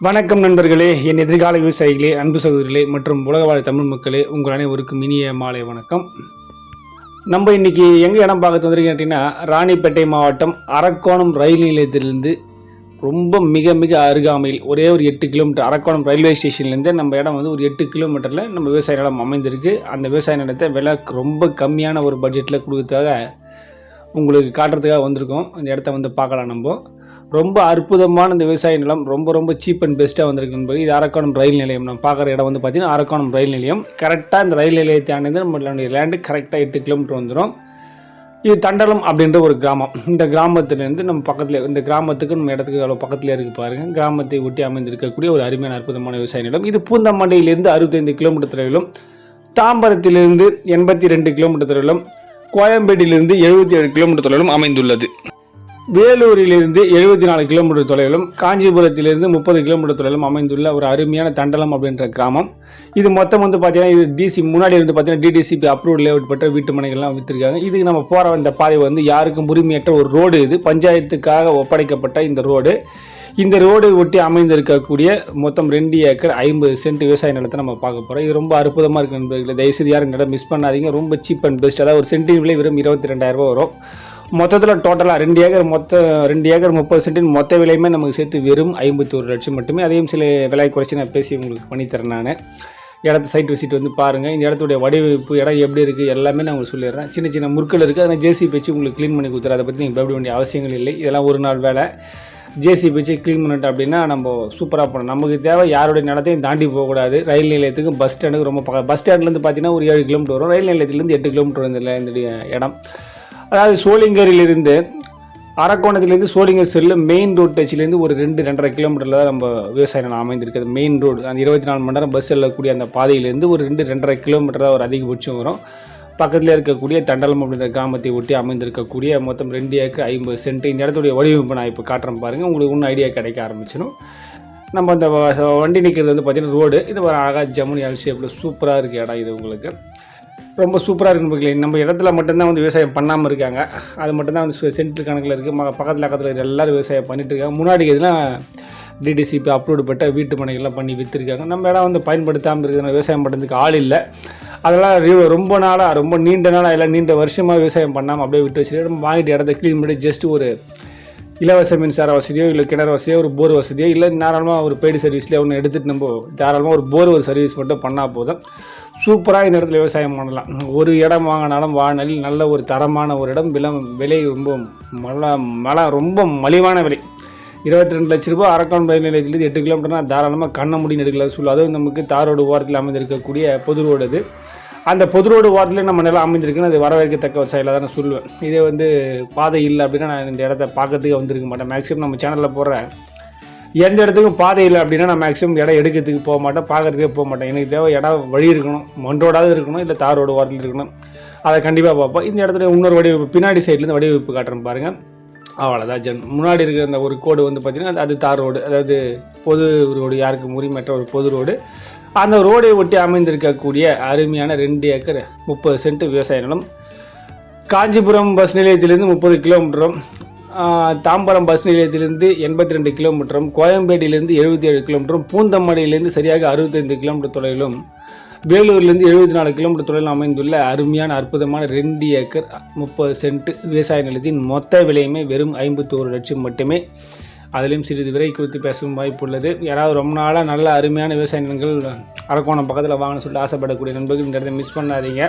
வணக்கம் நண்பர்களே என் எதிர்கால விவசாயிகளே அன்பு சகோதரிகளே மற்றும் உலகவாழ் தமிழ் மக்களே உங்கள் அனைவருக்கும் இனிய மாலை வணக்கம். நம்ம இன்னைக்கு எங்கே இடம் பார்க்க வந்திருக்கோம் கேட்டிங்கன்னா ராணிப்பேட்டை மாவட்டம் அரக்கோணம் ரயில் நிலையத்திலிருந்து ரொம்ப மிக மிக அருகாமையில் ஒரே ஒரு எட்டு கிலோமீட்டர் அரக்கோணம் ரயில்வே ஸ்டேஷன்லேருந்து நம்ம இடம் வந்து ஒரு எட்டு கிலோமீட்டரில் நம்ம விவசாய நிலம் அமைந்திருக்கு. அந்த விவசாய நிலத்தை விலை ரொம்ப கம்மியான ஒரு பட்ஜெட்டில் கொடுக்கறதுக்காக உங்களுக்கு காட்டுறதுக்காக வந்திருக்கோம். அந்த இடத்த வந்து பார்க்கலாம் நம்ம. ரொம்ப அற்புதமான இந்த விவசாய நிலம் ரொம்ப ரொம்ப சீப் அண்ட் பெஸ்ட்டாக வந்திருக்கு நண்பர்கள். இது அரக்கோணம் ரயில் நிலையம். நம்ம பார்க்குற இடம் வந்து பார்த்திங்கன்னா அரக்கோணம் ரயில் நிலையம். கரெக்டாக இந்த ரயில் நிலையத்தை அணைந்து நம்மளுடைய லேண்டு கரெக்டாக எட்டு கிலோமீட்டர் வந்துடும் இது தண்டலம் அப்படின்ற ஒரு கிராமம். இந்த கிராமத்துலேருந்து நம்ம பக்கத்தில் இந்த கிராமத்துக்கு நம்ம இடத்துக்கு அவ்வளோ பக்கத்தில் இருக்குது பாருங்கள் கிராமத்தை ஒட்டி அமைந்திருக்கக்கூடிய ஒரு அருமையான அற்புதமான விவசாய நிலம். இது பூந்தமண்டையிலேருந்து அறுபத்தைந்து கிலோமீட்டர் தொலைவிலும் தாம்பரத்திலிருந்து எண்பத்தி ரெண்டு கிலோமீட்டர் தொலைவிலும் கோயம்பேட்டிலிருந்து எழுபத்தி ஏழு கிலோமீட்டர் தொலைவிலும் அமைந்துள்ளது. வேலூரிலிருந்து எழுபத்தி நாலு கிலோமீட்டர் தொலைவிலும் காஞ்சிபுரத்திலிருந்து முப்பது கிலோமீட்டர் தொலைவிலும் அமைந்துள்ள ஒரு அருமையான தண்டலம் அப்படின்ற கிராமம். இது மொத்தம் வந்து பார்த்தீங்கன்னா இது டிசி முன்னாடி வந்து பார்த்தீங்கன்னா டிடிசிபி அப்ரூவ் லேஅவுட் பெற்ற வீட்டு மனைகள்லாம் விற்றுருக்காங்க இதுக்கு நம்ம போகிற இந்த பாதை வந்து யாருக்கும் உரிமையற்ற ஒரு ரோடு இது. பஞ்சாயத்துக்காக ஒப்படைக்கப்பட்ட இந்த ரோடு இந்த ரோடு ஒட்டி அமைந்திருக்கக்கூடிய மொத்தம் ரெண்டு ஏக்கர் ஐம்பது சென்ட் விவசாய நிலத்தை நம்ம பார்க்க போகிறோம் இது ரொம்ப அற்புதமாக இருக்குது நண்பர்களே. தயவுசெய்து யாரும் இந்த இடம் மிஸ் பண்ணாதீங்க. ரொம்ப சீப் அண்ட் பெஸ்ட் அதாவது ஒரு சென்டின் விலை வெறும் இருபத்தி ரெண்டாயிரம் ரூபா வரும். மொத்தத்தில் டோட்டலாக ரெண்டு ஏக்கர் மொத்த ரெண்டு ஏக்கர் முப்பது சென்டின் மொத்த விலையுமே நமக்கு சேர்த்து வெறும் ஐம்பத்தி ஒரு லட்சம் மட்டுமே. அதையும் சில விலை குறைச்சி நான் பேசி உங்களுக்கு பண்ணித்தரேன் நான். இடத்த சைட் விசிட் வந்து பாருங்கள் இந்த இடத்துடைய வடிவமைப்பு இடம் எப்படி இருக்குது எல்லாமே நான் உங்களுக்கு சொல்லிடுறேன். சின்ன சின்ன முற்கள் இருக்குது அதனால் ஜேசி வச்சு உங்களுக்கு க்ளீன் பண்ணி கொடுத்துரு அதை பற்றி நீங்கள் பயப்பட வேண்டிய அவசியங்கள் இல்லை. இதெல்லாம் ஒரு நாள் வேலை. ஜேசி வச்சு க்ளீன் பண்ணிட்டோம் அப்படின்னா நம்ம சூப்பராக பண்ணணும் நமக்கு தேவை யாருடைய நிலத்தையும் தாண்டி போகக்கூடாது. ரயில் நிலையத்துக்கு பஸ் ஸ்டாண்டுக்கு ரொம்ப பக்கம் பஸ் ஸ்டாண்ட்லேருந்து பார்த்தீங்கன்னா ஒரு ஏழு கிலோமீட்டர் வரும். ரயில் நிலையத்துலேருந்து எட்டு கிலோமீட்டர் வந்து இந்த இடம். அதாவது சோளிங்கரிலிருந்து அரக்கோணத்துலேருந்து சோளிங்கர் செல்ல மெயின் ரோட் டச்சிலேருந்து ஒரு ரெண்டு ரெண்டரை கிலோமீட்டரில் தான் நம்ம விவசாய நிலம் அமைந்திருக்குது மெயின் ரோடு அந்த இருபத்தி நாலு மணி நேரம் பஸ் செல்லக்கூடிய அந்த பாதையிலேருந்து ஒரு ரெண்டு ரெண்டரை கிலோமீட்டர் தான் ஒரு அதிகபட்சம் வரும். பக்கத்தில் இருக்கக்கூடிய தண்டலம் அப்படின்ற கிராமத்தை ஒட்டி அமைந்திருக்கக்கூடிய மொத்தம் ரெண்டு ஏக்கர் ஐம்பது சென்ட் இந்த இடத்துடைய வடிவமைப்பு நான் இப்போ காட்டுறேன் பாருங்கள் உங்களுக்கு இன்னும் ஐடியா கிடைக்க ஆரம்பிச்சிடும். நம்ம அந்த வ- வண்டி நிற்கிறது வந்து பார்த்திங்கன்னா ரோடு இது ஒரு அழகாக ஜமுனி எல் ஷேப்பில் சூப்பராக இருக்குது இடம் இது உங்களுக்கு. ரொம்ப சூப்பராக இருக்கு மக்களே நம்ம இடத்துல மட்டும்தான் வந்து விவசாயம் பண்ணாமல் இருக்காங்க. அது மட்டும்தான் வந்து சென்ட்ரல் கணக்கில் இருக்குது பக்கத்தில் பக்கத்தில் இருக்கிற எல்லாரும் விவசாயம் பண்ணிட்டு இருக்காங்க. முன்னாடி இதெல்லாம் டிடிசிபி அப்லோடு பட்ட வீட்டு மனைகள்லாம் பண்ணி விற்றுருக்காங்க நம்ம இடம் வந்து பயன்படுத்தாமல் இருக்குது விவசாயம் பண்ணுறதுக்கு ஆள் இல்லை. அதெல்லாம் ரொம்ப நாளாக ரொம்ப நீண்ட நாளாக இல்லை. நீண்ட வருஷமாக விவசாயம் பண்ணாமல் அப்படியே விட்டு வச்சுட்டு வாங்கிட்டு இடத்த க்ளீன் பண்ணி ஜஸ்ட் ஒரு இலவச மின்சார வசதியோ இல்லை கிணறு வசதியோ ஒரு போர் வசதியோ இல்லை தாராளமாக ஒரு பெய்டு சர்வீஸ்லேயே ஒன்று எடுத்துகிட்டு நம்ம தாராளமாக ஒரு போர் ஒரு சர்வீஸ் மட்டும் பண்ணால் போதும். சூப்பராக இந்த இடத்துல விவசாயம் பண்ணலாம். ஒரு இடம் வாங்கினாலும் வானல் நல்ல ஒரு தரமான ஒரு இடம் விலை விலை ரொம்ப மல மழை ரொம்ப மலிவான விலை. இருபத்தி ரெண்டு லட்ச ரூபாய் அரக்கோணம் ரயில் நிலையத்திலேருந்து எட்டு கிலோமீட்டர்னா தாராளமாக கண்ண முடின்னு எடுக்கலாம் சொல்லுவோம் அதுவும் நமக்கு தாரோடு ஓரத்தில் அமைந்திருக்கக்கூடிய பொது ரோடு அது. அந்த பொது ரோடு ஓரத்தில் நம்ம நிலம் அமைந்திருக்குன்னு அது வரவேற்கத்தக்க ஒரு செயலாக தான் நான் சொல்லுவேன். இதே வந்து பாதை இல்லை அப்படின்னா நான் இந்த இடத்த பார்க்கறதுக்கு வந்திருக்க மாட்டேன். மேக்ஸிமம் நம்ம சேனலில் போடுற எந்த இடத்துக்கும் பாதை இல்லை அப்படின்னா நான் மேக்ஸிமம் இடம் எடுக்கிறதுக்கு போக மாட்டேன் பார்க்கறதுக்கே போக மாட்டேன். எனக்கு தேவை இடம் வழி இருக்கணும். மண்டோடாவது இருக்கணும் இல்லை தார் ரோடு ஓரத்தில் இருக்கணும். அதை கண்டிப்பாக பார்ப்போம் இந்த இடத்துல இன்னொரு வடிவமைப்பு பின்னாடி சைட்லேருந்து வடிவமைப்பு காட்டுறேன் பாருங்கள் அவ்வளோதான் ஜன். முன்னாடி இருக்கிற அந்த ஒரு கோடு வந்து பார்த்திங்கன்னா அது தார் ரோடு அதாவது பொது ரோடு யாருக்கும் உரிமையற்ற ஒரு பொது ரோடு. அந்த ரோடை ஒட்டி அமைந்திருக்கக்கூடிய அருமையான ரெண்டு ஏக்கர் முப்பது சென்ட் விவசாய நிலம். காஞ்சிபுரம் பஸ் நிலையத்திலிருந்து முப்பது கிலோமீட்டரும் தாம்பரம் பஸ் நிலையத்திலிருந்து எண்பத்தி ரெண்டு கிலோமீட்டரும் கோயம்பேட்டிலிருந்து எழுபத்தி ஏழு கிலோமீட்டரும் பூந்தமடையிலிருந்து சரியாக அறுபத்தைந்து கிலோமீட்டர் தொலைவிலும் வேலூர்லேருந்து எழுபத்தி நாலு கிலோமீட்டர் தொலைவில் அமைந்துள்ள அருமையான அற்புதமான ரெண்டு ஏக்கர் முப்பது சென்ட் விவசாய நிலத்தின் மொத்த விலையுமே வெறும் ஐம்பத்தோரு லட்சம் மட்டுமே. அதுலேயும் சிறிது விலை குறித்து பேசவும் வாய்ப்பு உள்ளது. யாராவது ரொம்ப நாளாக நல்ல அருமையான விவசாய நிலங்கள் அரக்கோணம் பக்கத்தில் வாங்கணும்னு சொல்லிட்டு ஆசைப்படக்கூடிய நண்பர்கள் இந்த இடத்த மிஸ் பண்ணாதீங்க.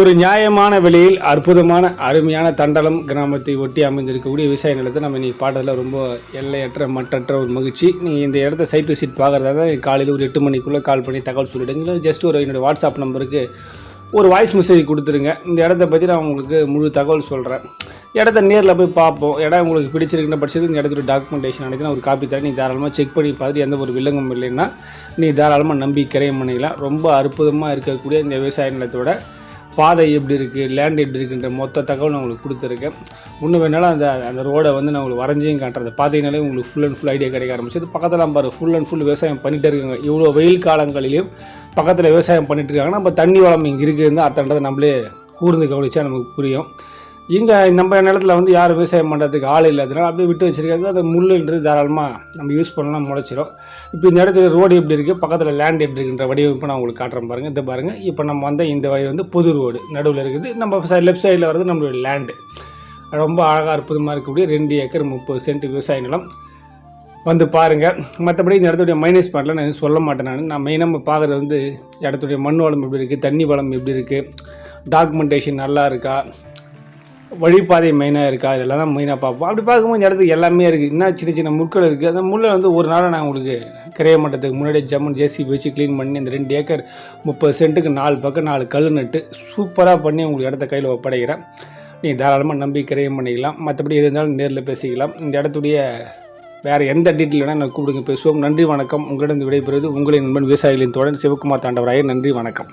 ஒரு நியாயமான விலையில் அற்புதமான அருமையான தண்டலம் கிராமத்தை ஒட்டி அமைந்திருக்கக்கூடிய விவசாய நிலத்தை நம்ம இன்றைக்கி பாடுறதுல ரொம்ப எல்லையற்ற மற்றற்ற ஒரு மகிழ்ச்சி. நீங்கள் இந்த இடத்த சைட் விசிட் பார்க்குறதா தான் காலையில் ஒரு எட்டு மணிக்குள்ளே கால் பண்ணி தகவல் சொல்லிவிடுங்க இல்லை ஜஸ்ட் ஒரு என்னோடய வாட்ஸ்அப் நம்பருக்கு ஒரு வாய்ஸ் மெசேஜ் கொடுத்துருங்க. இந்த இடத்த பற்றி நான் உங்களுக்கு முழு தகவல் சொல்கிறேன் இடத்த நேரில் போய் பார்ப்போம். இடம் உங்களுக்கு பிடிச்சிருக்குன்னு படிச்சது இந்த இடத்துல டாக்குமெண்டேஷன் அனைத்து ஒரு காப்பி தரேன். நீ தாராளமாக செக் பண்ணி பார்த்துட்டு எந்த ஒரு வில்லங்கம் இல்லைன்னா நீ தாராளமாக நம்பி கிரையம் பண்ணிக்கலாம். ரொம்ப அற்புதமாக இருக்கக்கூடிய இந்த விவசாய நிலத்தோட பாதை எப்படி இருக்குது லேண்ட் எப்படி இருக்குன்ற மொத்த தகவல் நான் உங்களுக்கு கொடுத்துருக்கேன். இன்னும் வேணாலும் அந்த அந்த ரோடை வந்து நான் உங்களுக்கு வரைஞ்சியும் காட்டுறது பார்த்தீங்கனாலே உங்களுக்கு ஃபுல் அண்ட் ஃபுல் ஐடியா கிடைக்க ஆரம்பிச்சது. பக்கத்தில் பாரு ஃபுல் அண்ட் ஃபுல் விவசாயம் பண்ணிகிட்டே இருக்காங்க. இவ்வளோ வெயில் காலங்களிலும் பக்கத்தில் விவசாயம் பண்ணிட்டு இருக்காங்க நம்ம தண்ணி வளம் இங்கே இருக்குதுன்னு அத்தன்றதை நம்மளே கூர்ந்து கவனிச்சா நமக்கு புரியும். இங்கே நம்ம நிலத்தில் வந்து யாரும் விவசாயம் பண்ணுறதுக்கு ஆள் இல்லாதனால அப்படியே விட்டு வச்சிருக்காங்க அது முள்ளுன்றது தாராளமாக நம்ம யூஸ் பண்ணலாம் முளைச்சிரும். இப்போ இந்த இடத்துல ரோடு எப்படி இருக்குது பக்கத்தில் லேண்ட் எப்படி இருக்குன்ற வடிவமைப்பு நான் உங்களுக்கு காட்டுறேன் பாருங்கள் இந்த பாருங்கள் இப்போ நம்ம வந்த இந்த வழி வந்து பொது ரோடு நடுவில் இருக்குது. நம்ம லெஃப்ட் சைடில் வர்றது நம்மளுடைய லேண்டு ரொம்ப அழகாக அற்புதமாக இருக்கக்கூடிய ரெண்டு ஏக்கர் முப்பது சென்ட் விவசாய நிலம். வந்து பாருங்கள் மற்றபடி இந்த இடத்துடைய மைனஸ் பாட்டில் நான் எதுவும் சொல்ல மாட்டேன் நான். நான் மெயினாக பார்க்குறது வந்து இடத்துடைய மண் வளம் எப்படி இருக்குது தண்ணி வளம் எப்படி இருக்குது டாக்குமெண்டேஷன் நல்லா இருக்கா வழிபாதை மெயினாக இருக்கா இதெல்லாம் தான் மெயினாக பார்ப்போம். அப்படி பார்க்கும்போது இந்த இடத்துக்கு எல்லாமே இருக்குது இன்னும் சின்ன சின்ன முட்கள் இருக்குது அந்த முள்ளை வந்து ஒரு நாள் நான் உங்களுக்கு கிரைய மட்டத்துக்கு முன்னாடியே ஜம்மன் ஜேசிபி வச்சு க்ளீன் பண்ணி இந்த ரெண்டு ஏக்கர் முப்பது சென்ட்டுக்கு நாலு பக்கம் நாலு கல் நட்டு சூப்பராக பண்ணி உங்களுக்கு இடத்த கையில் ஒப்படைக்கிறேன். நீங்கள் தாராளமாக நம்பி கிரையம் பண்ணிக்கலாம். மற்றபடி எது இருந்தாலும் நேரில் பேசிக்கலாம். இந்த இடத்துடைய வேறு எந்த டீட்டெயில் வேணால் நான் கூப்பிடுங்க. பேசுவோம். நன்றி வணக்கம். உங்களிடம் விடைபெறுவது உங்களின் நண்பன் விவசாயிகளின் தோழன் சிவகுமார் தாண்டவராயர் நன்றி வணக்கம்.